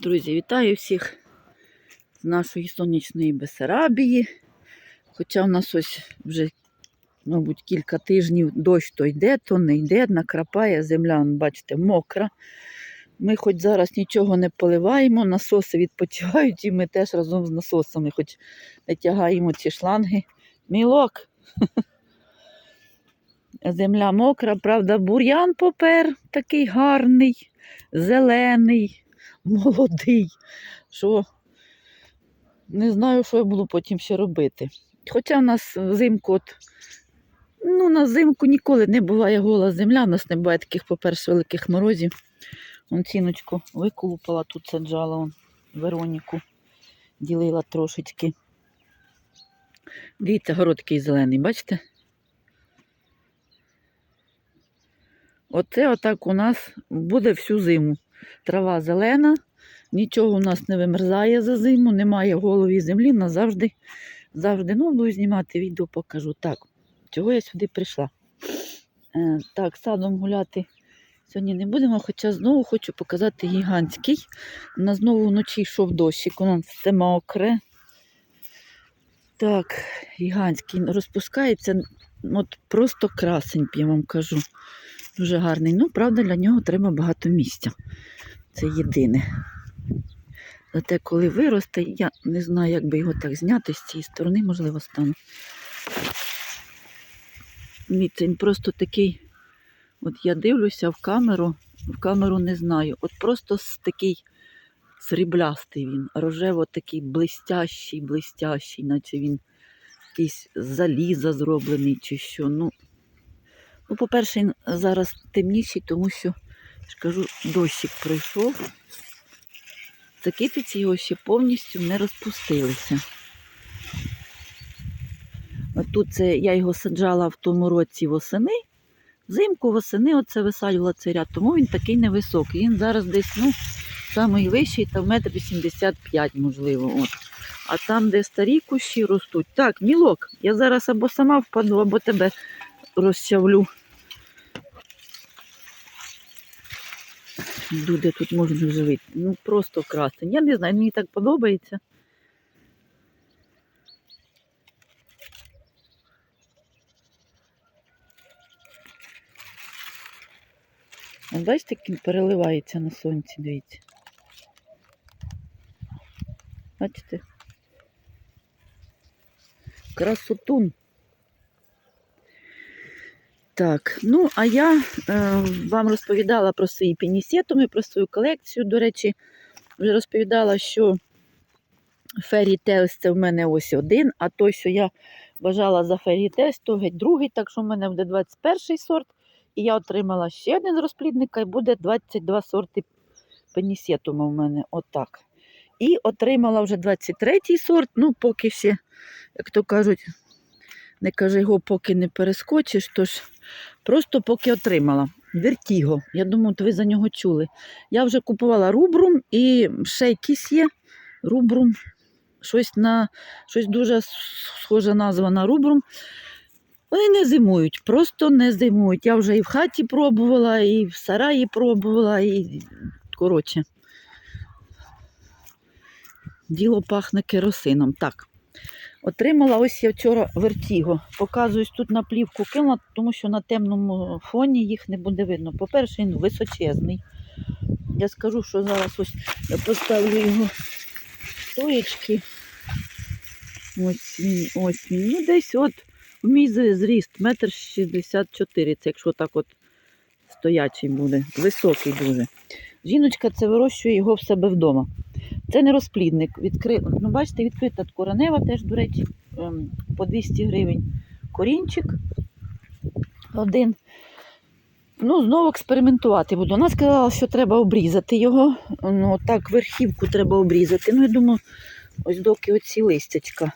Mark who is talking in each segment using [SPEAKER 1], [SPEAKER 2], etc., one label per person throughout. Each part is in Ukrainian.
[SPEAKER 1] Друзі, вітаю всіх з нашої сонячної Бесарабії. Хоча в нас ось вже, мабуть, кілька тижнів дощ то йде, то не йде, накрапає земля, бачите, мокра. Ми хоч зараз нічого не поливаємо, насоси відпочивають, і ми теж разом з насосами, хоч не тягаємо ці шланги. Мілок. Земля мокра, правда, бур'ян попер такий гарний, зелений, молодий, що не знаю, що я буду потім ще робити. Хоча в нас взимку, от, ну, на зимку ніколи не буває гола земля, у нас не буває таких, по-перше, великих морозів. Вон ціночку виколупала, тут саджала вон, Вероніку, ділила трошечки. Дивіться, город такий зелений, бачите? Оце отак у нас буде всю зиму. Трава зелена, нічого у нас не вимерзає за зиму, немає голові землі, нас завжди, ну, буду знімати відео, покажу. Так, чого я сюди прийшла? Е, так, садом гуляти сьогодні не будемо, хоча знову хочу показати гігантський. У нас знову вночі йшов дощик, воно все мокре. Так, гігантський розпускається, от просто красень, я вам кажу. Дуже гарний. Ну, правда, для нього треба багато місця. Це єдине. Зате, коли виросте, я не знаю, як би його так зняти з цієї сторони, можливо, стану. Дивіться, він просто такий. От я дивлюся в камеру, в камеру не знаю. От просто такий сріблястий він, рожево такий блистящий, блистящий, наче він якийсь заліза зроблений чи що. Ну, Ну, по-перше, зараз темніший, тому що, я ж кажу, дощик пройшов. Закипиці його ще повністю не розпустилися. Тут це я його саджала в тому році восени. Взимку восени оце висаджувала цей ряд, тому він такий невисокий. Він зараз десь, ну, самий вищий, та в метр 85, можливо. От. А там, де старі кущі ростуть. Так, мілок, я зараз або сама впаду, або тебе розчавлю. Де тут можна живити. Ну просто красень. Я не знаю, мені так подобається. Бачите, як він переливається на сонці, дивіться. Бачите? Красотун. Так, ну а я е, вам розповідала про свої пінісетуми, про свою колекцію. До речі, вже розповідала, що Фері Tales це в мене ось один, а той, що я бажала за Фері Tales, то геть другий, так що в мене буде 21 сорт. І я отримала ще один з розплідника, і буде 22 сорти пенісетума в мене. Отак. І отримала вже 23 сорт, ну, поки ще, як то кажуть, не кажи його, поки не перескочиш, тож просто поки отримала. Вертіго. Я думаю, ви за нього чули. Я вже купувала рубрум і ще якийсь є рубрум. Щось на щось дуже схожа назва на рубрум. Вони не зимують, просто не зимують. Я вже і в хаті пробувала, і в сараї пробувала, і коротше. Діло пахне керосином. Так. Отримала ось я вчора вертіго. Показуюсь тут на плівку кинула, тому що на темному фоні їх не буде видно. По-перше, він височезний. Я скажу, що зараз ось я поставлю його стоєчки. Ось він, ось він. Ну, десь от в мій зріст, метр шістдесят чотири. Це якщо так от стоячий буде, високий дуже. Жіночка це вирощує його в себе вдома. Це не розплідник. Відкри... Ну, бачите, відкрита коронева теж, до речі, ем, по 200 гривень корінчик один. Ну, знову експериментувати буду. Вона сказала, що треба обрізати його. Ну, так, верхівку треба обрізати. Ну, я думаю, ось доки оці листячка.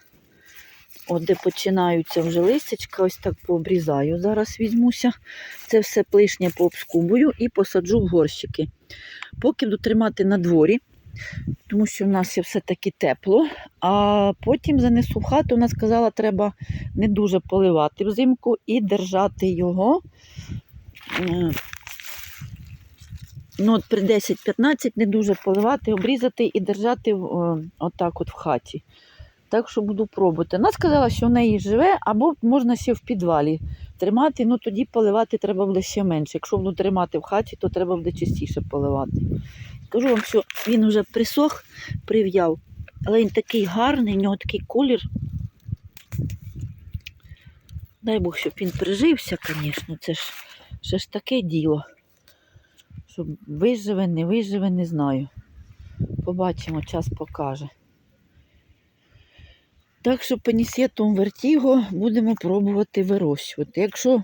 [SPEAKER 1] От де починаються вже листячка, ось так пообрізаю. Зараз візьмуся. Це все плишнє пообскубую і посаджу в горщики. Поки буду тримати на дворі, тому що в нас є все-таки тепло. А потім занесу в хату. Вона сказала, треба не дуже поливати взимку і держати його. е, ну, от при 10-15 не дуже поливати, обрізати і держати отак от в хаті. Так що буду пробувати. Вона сказала, що в неї живе, або можна ще в підвалі тримати, ну тоді поливати треба буде ще менше. Якщо буду тримати в хаті, то треба буде частіше поливати. Кажу вам, що він вже присох, прив'яв, але він такий гарний, у нього такий колір. Дай Бог, щоб він прижився, звісно, це ж, ще ж таке діло. Щоб виживе, не виживе, не знаю. Побачимо, час покаже. Так що пенісетом вертіго будемо пробувати вирощувати. Якщо,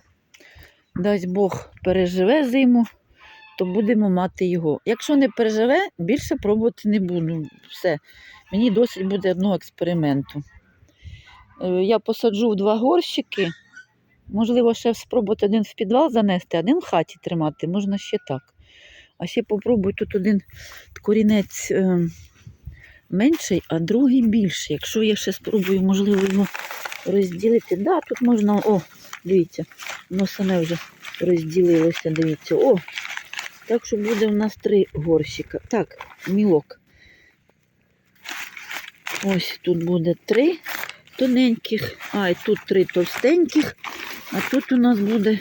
[SPEAKER 1] дасть Бог, переживе зиму, то будемо мати його. Якщо не переживе, більше пробувати не буду. Все. Мені досить буде одного експерименту. Е, Я посаджу в два горщики. Можливо, ще спробувати один в підвал занести, один в хаті тримати, можна ще так. А ще попробую тут один корінець е, менший, а другий більший. Якщо я ще спробую, можливо, його розділити. Да, тут можна, о, дивіться, воно саме вже розділилося, дивіться. О, так що буде у нас три горщика. Так, мілок. Ось тут буде три тоненьких, а і тут три товстеньких, а тут у нас буде.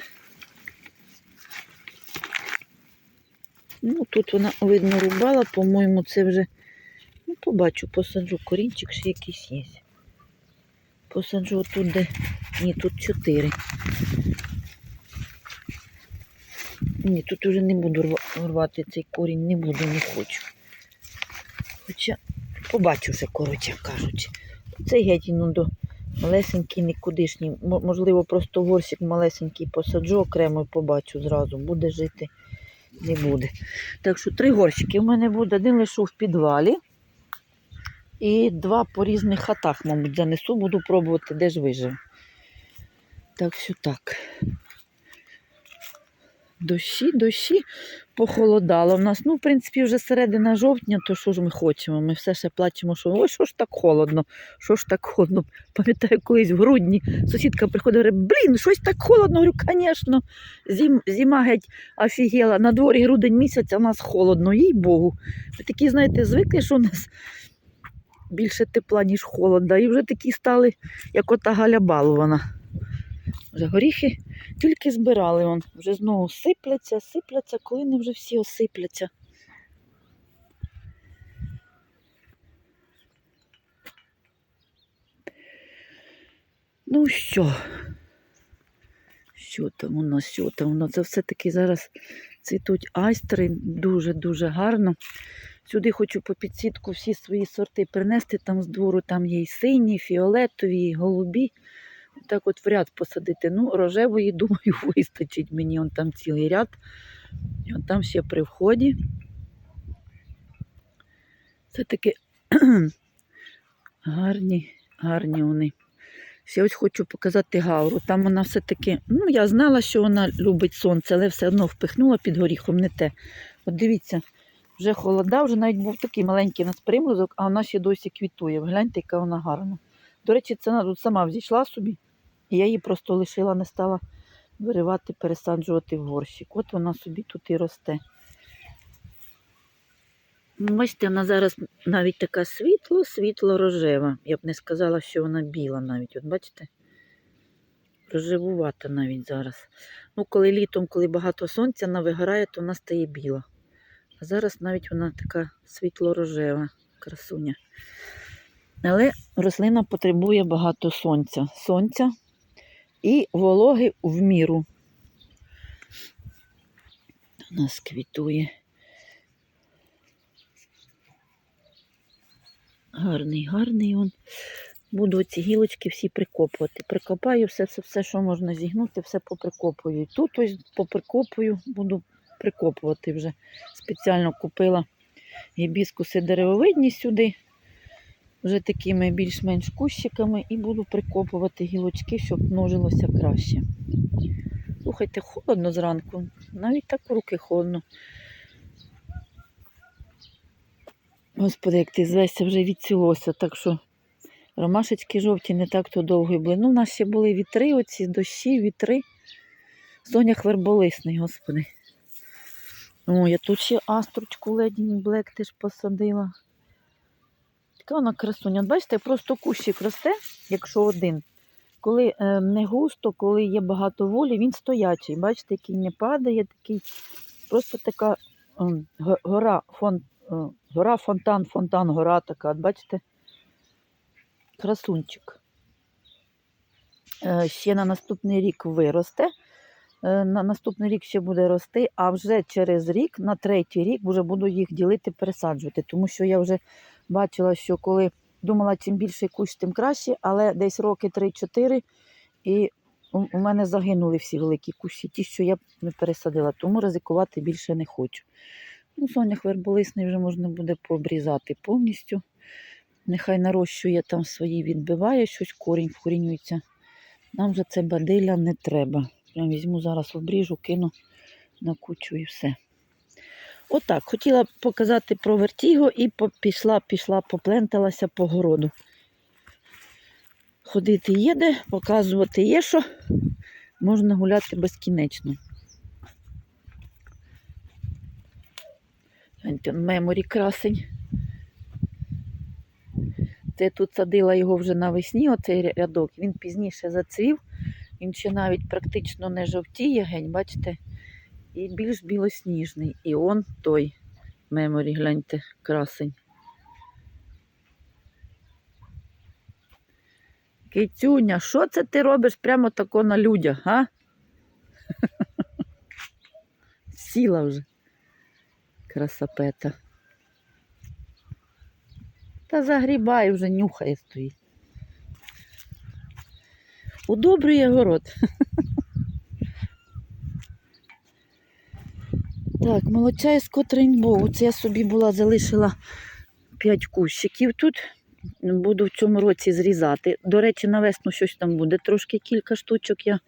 [SPEAKER 1] Ну, тут вона, видно, рубала, по-моєму, це вже. Побачу, посаджу корінчик, ще якийсь є. Посаджу тут, де. Ні, тут чотири. Ні, тут уже не буду рвати цей корінь, не буду, не хочу. Хоча побачу вже, коротше кажучи. Цей геть ну, до малесенький, нікудишній. Можливо, просто горщик малесенький посаджу окремо і побачу зразу. Буде жити, не буде. Так що три горщики в мене буде. Один лишу в підвалі. І два по різних хатах, мабуть, занесу, буду пробувати, де ж вижив. Так що так. Дощі, дощі похолодало. В нас, ну, в принципі, вже середина жовтня, то що ж ми хочемо? Ми все ще плачемо, що ой, що ж так холодно, що ж так холодно. Пам'ятаю, колись в грудні сусідка приходить і говорить, блін, щось так холодно. Говорю, звісно, зим, зима геть офігела. На дворі грудень місяць, а в нас холодно, їй Богу. Ми такі, знаєте, звикли, що у нас більше тепла, ніж холода. І вже такі стали, як ота Галя балована. Вже горіхи тільки збирали, вон, вже знову сипляться, сипляться, коли вони вже всі осипляться. Ну що? Що там у нас, що там у нас? Це все-таки зараз цвітуть айстри дуже-дуже гарно. Сюди хочу по підсітку всі свої сорти принести там з двору. Там є і сині, фіолетові, і голубі. Так от в ряд посадити. Ну, рожевої, думаю, вистачить мені. Он там цілий ряд. І он там ще при вході. Це таки гарні, гарні вони. Ще ось хочу показати гауру. Там вона все-таки, ну я знала, що вона любить сонце, але все одно впихнула під горіхом не те. От дивіться, вже холода, вже навіть був такий маленький у нас приморозок, а вона ще досі квітує. Гляньте, яка вона гарна. До речі, це вона тут сама взійшла собі, і я її просто лишила, не стала виривати, пересаджувати в горщик. От вона собі тут і росте. Ну, Бачите, вона зараз навіть така світло, світло-рожева. Я б не сказала, що вона біла навіть. От бачите? Рожевувата навіть зараз. Ну, коли літом, коли багато сонця, вона вигорає, то вона стає біла. А зараз навіть вона така світло-рожева красуня. Але рослина потребує багато сонця. Сонця і вологи в міру. У нас квітує. Гарний, гарний он. Буду ці гілочки всі прикопувати. Прикопаю все, все, все, що можна зігнути, все поприкопую. Тут ось поприкопую, буду прикопувати вже. Спеціально купила гібіскуси деревовидні сюди, вже такими більш-менш кущиками, і буду прикопувати гілочки, щоб множилося краще. Слухайте, холодно зранку, навіть так в руки холодно. Господи, як ти звесся вже відцілося, так що ромашечки жовті не так то довго були. Ну, у нас ще були вітри, оці дощі, вітри. Сонях верболисний, господи. О, я тут ще астрочку Ледінь Блек теж посадила. Така вона красуня. Бачите, просто кущик росте, якщо один. Коли е, не густо, коли є багато волі, він стоячий. Бачите, який не падає, такий просто така го- гора, фон, е, гора, фонтан, фонтан, гора така. Бачите? Красунчик. Е, ще на наступний рік виросте. Е, На наступний рік ще буде рости, а вже через рік, на третій рік, вже буду їх ділити, пересаджувати. Тому що я вже бачила, що коли думала, чим більший кущ, тим краще, але десь роки 3-4, і у мене загинули всі великі кущі, ті, що я не пересадила, тому ризикувати більше не хочу. Ну, сонях верболисний вже можна буде пообрізати повністю. Нехай нарощує там свої, відбиває щось, корінь вкорінюється. Нам же це бадиля не треба. Прям візьму зараз обріжу, кину на кучу і все. Отак, хотіла показати про вертіго і пішла, пішла, попленталася по городу. Ходити є де, показувати є що, можна гуляти безкінечно. Меморі красень. Це тут садила його вже навесні, оцей рядок. Він пізніше зацвів, він ще навіть практично не жовтіє, гень, бачите, і більш білосніжний. І он той меморі, гляньте, красень. Кицюня, що це ти робиш прямо тако на людях, га? Сіла вже. Красапета. Та загрібай вже нюхає стоїть. Удобрює город. Так, молочайсько Рейнбоу. Це я собі була залишила 5 кущиків тут. Буду в цьому році зрізати. До речі, на весну щось там буде. Трошки кілька штучок я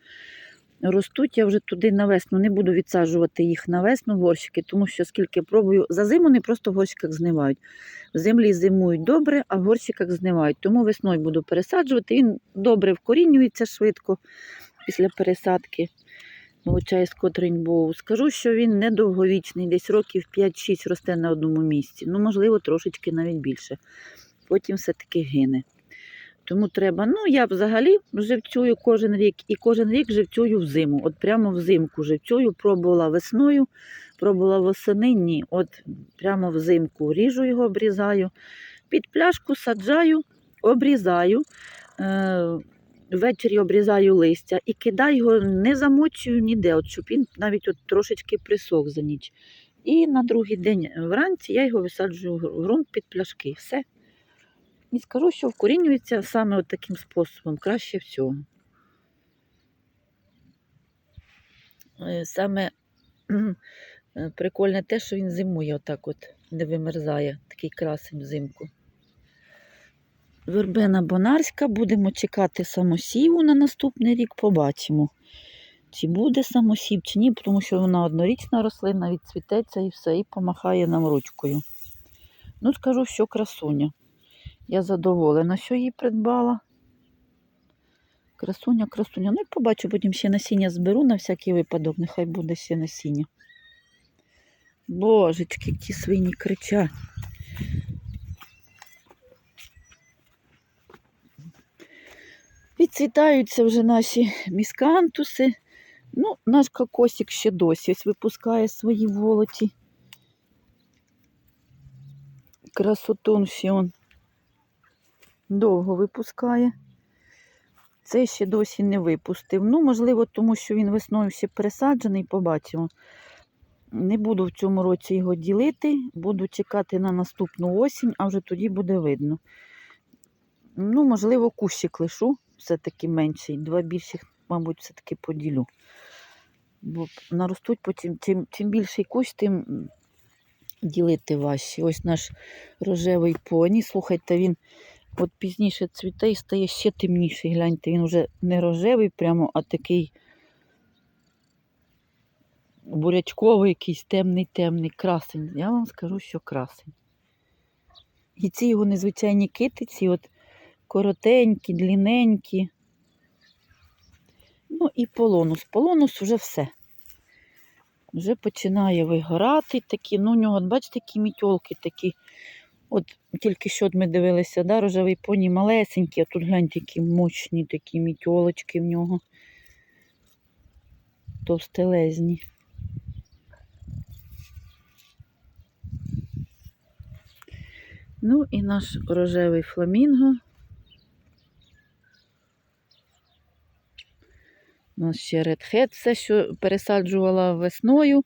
[SPEAKER 1] ростуть. Я вже туди на весну не буду відсаджувати їх на весну горщики, тому що скільки пробую, за зиму вони просто в горщиках знивають. В землі зимують добре, а в горщиках знивають. Тому весною буду пересаджувати. Він добре вкорінюється швидко після пересадки молочайського триньбову. Скажу, що він недовговічний, десь років 5-6 росте на одному місці. Ну, можливо, трошечки навіть більше. Потім все-таки гине. Тому треба, ну я взагалі живцюю кожен рік і кожен рік живцюю взиму. От прямо взимку живцюю, пробувала весною, пробувала восени, ні. От прямо взимку ріжу його, обрізаю, під пляшку саджаю, обрізаю. Е- Ввечері обрізаю листя і кидаю його, не замочую ніде, от щоб він навіть от трошечки присох за ніч. І на другий день вранці я його висаджую в ґрунт під пляшки. Все. І скажу, що вкорінюється саме от таким способом, краще всього. Е, Саме е, прикольне те, що він зимує отак от, не вимерзає, такий красень взимку. Вербена Бонарська, будемо чекати самосіву на наступний рік, побачимо, чи буде самосів, чи ні, тому що вона однорічна рослина, відцвітеться і все, і помахає нам ручкою. Ну, скажу, що красуня. Я задоволена, що її придбала. Красуня, красуня. Ну і побачу, потім ще насіння зберу на всякий випадок, нехай буде ще насіння. Божечки, ті свині кричать. Відцвітаються вже наші міскантуси. Ну, наш кокосик ще досі ось випускає свої волоті. Красотун ще он довго випускає. Цей ще досі не випустив. Ну, можливо, тому що він весною ще пересаджений, побачимо. Не буду в цьому році його ділити, буду чекати на наступну осінь, а вже тоді буде видно. Ну, можливо, кущик лишу, все-таки менший. Два більших, мабуть, все-таки поділю. Бо наростуть потім, чим, чим більший кущ, тим ділити важче. Ось наш рожевий поні. Слухайте, він от пізніше цвіте і стає ще темніший. Гляньте, він вже не рожевий прямо, а такий бурячковий, якийсь темний, темний красень. Я вам скажу, що красень. І ці його незвичайні китиці, от коротенькі, длінненькі. Ну і полонус. Полонус вже все. Вже починає вигорати такі. Ну, у нього, бачите, такі мітьолки такі. От тільки що от ми дивилися, да, рожевий поні малесенький, а тут гляньте, які мощні такі мітьолочки в нього. Товстелезні. Ну і наш рожевий фламінго. У нас ще редхед, все, що пересаджувала весною,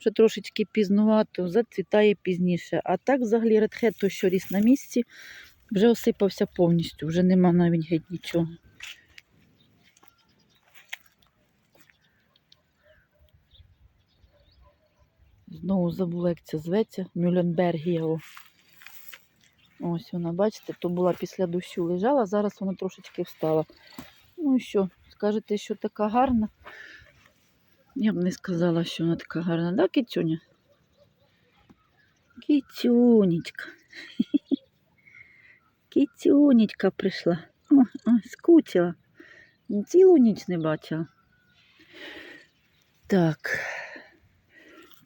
[SPEAKER 1] вже трошечки пізнувато, зацвітає пізніше. А так, взагалі, редхед, той, що ріс на місці, вже осипався повністю, вже нема навіть геть нічого. Знову забула, як це зветься. Мюлленбергія. Ось вона, бачите, то була після дощу лежала, зараз вона трошечки встала. Ну і що, скажете, що така гарна? Я б не сказала, що вона така гарна, да, кицюня? Кицюнечка. Кицюнечка прийшла. О, о, скучила. Цілу ніч не бачила. Так.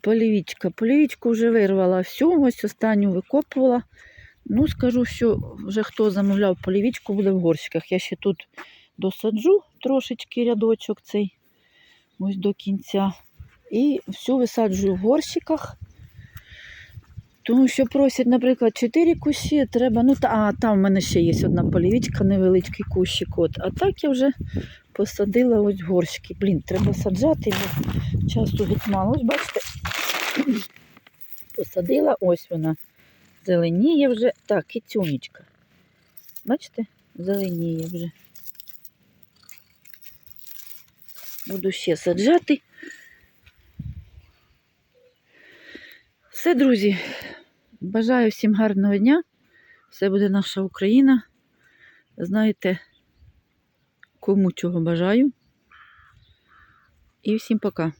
[SPEAKER 1] Полівічка. Полівічку вже вирвала всю, ось останню викопувала. Ну, скажу, що вже хто замовляв полівічку, буде в горщиках. Я ще тут досаджу трошечки рядочок цей, ось до кінця. І всю висаджую в горщиках. Тому що просять, наприклад, 4 кущі, треба. Ну, та, а там в мене ще є одна полівічка, невеличкий кущик. От. А так я вже посадила ось горщики. Блін, треба саджати, бо часу геть мало. Ось бачите, посадила, ось вона. Зеленіє вже. Так, і цюнечка. Бачите? Зеленіє вже. Буду ще саджати. Все, друзі. Бажаю всім гарного дня. Все буде наша Україна. Знаєте, кому чого бажаю. І всім пока.